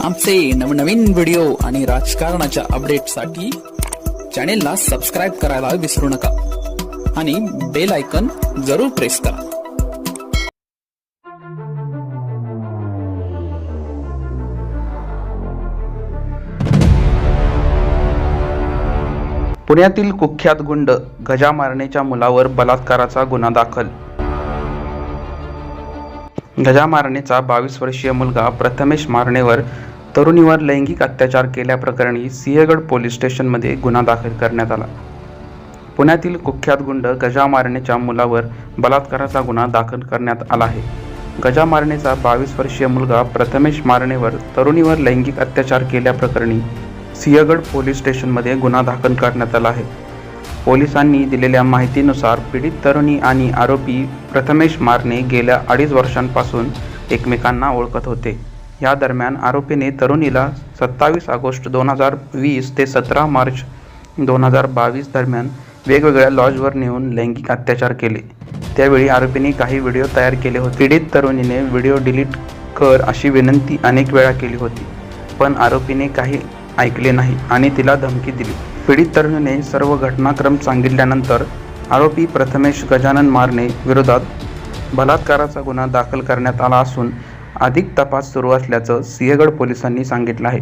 आमचे नवनवीन व्हिडिओ आणि राजकारणाच्या अपडेटसाठी चॅनेलला सबस्क्राईब करायला विसरू नका. आणि बेल आयकन जरूर प्रेस करा. पुण्यातील कुख्यात गुंड गजा मारणेच्या मुलावर बलात्काराचा गुन्हा दाखल गजा मारणेचा बावीस वर्षीय मुलगा प्रथमेश मारणेवर तरुणीवर लैंगिक अत्याचार केल्याप्रकरणी सिंहगड पोलीस स्टेशनमध्ये गुन्हा दाखल करण्यात आला. पुण्यातील कुख्यात गुंड गजा मारणेच्या मुलावर बलात्काराचा गुन्हा दाखल करण्यात आला आहे. गजा मारणेचा बावीस वर्षीय मुलगा प्रथमेश मारणेवर तरुणीवर लैंगिक अत्याचार केल्याप्रकरणी सिंहगड पोलीस स्टेशनमध्ये गुन्हा दाखल करण्यात आला आहे. पोलिसांनी दिलेल्या माहितीनुसार पीडित तरुणी आणि आरोपी प्रथमेश मारणे गेल्या अडीच वर्षांपासून एकमेकांना ओळखत होते. या दरम्यान आरोपीने तरुणीला सत्तावीस ऑगस्ट दोन हजार वीस ते सतरा मार्च दोन हजार बावीस दरम्यान वेगवेगळ्या लॉजवर नेऊन लैंगिक अत्याचार केले. त्यावेळी आरोपीने काही व्हिडिओ तयार केले होते. पीडित तरुणीने व्हिडिओ डिलीट कर अशी विनंती अनेक वेळा केली होती. पण आरोपीने काही ऐकले नाही आणि तिला धमकी दिली. पीडित तरुणीने सर्व घटनाक्रम सांगितल्यानंतर आरोपी प्रथमेश गजानन मारणे विरोधात बलात्काराचा गुन्हा दाखल करण्यात आला असून अधिक तपास सुरू असल्याचं सिंहगड पोलिसांनी सांगितलं आहे.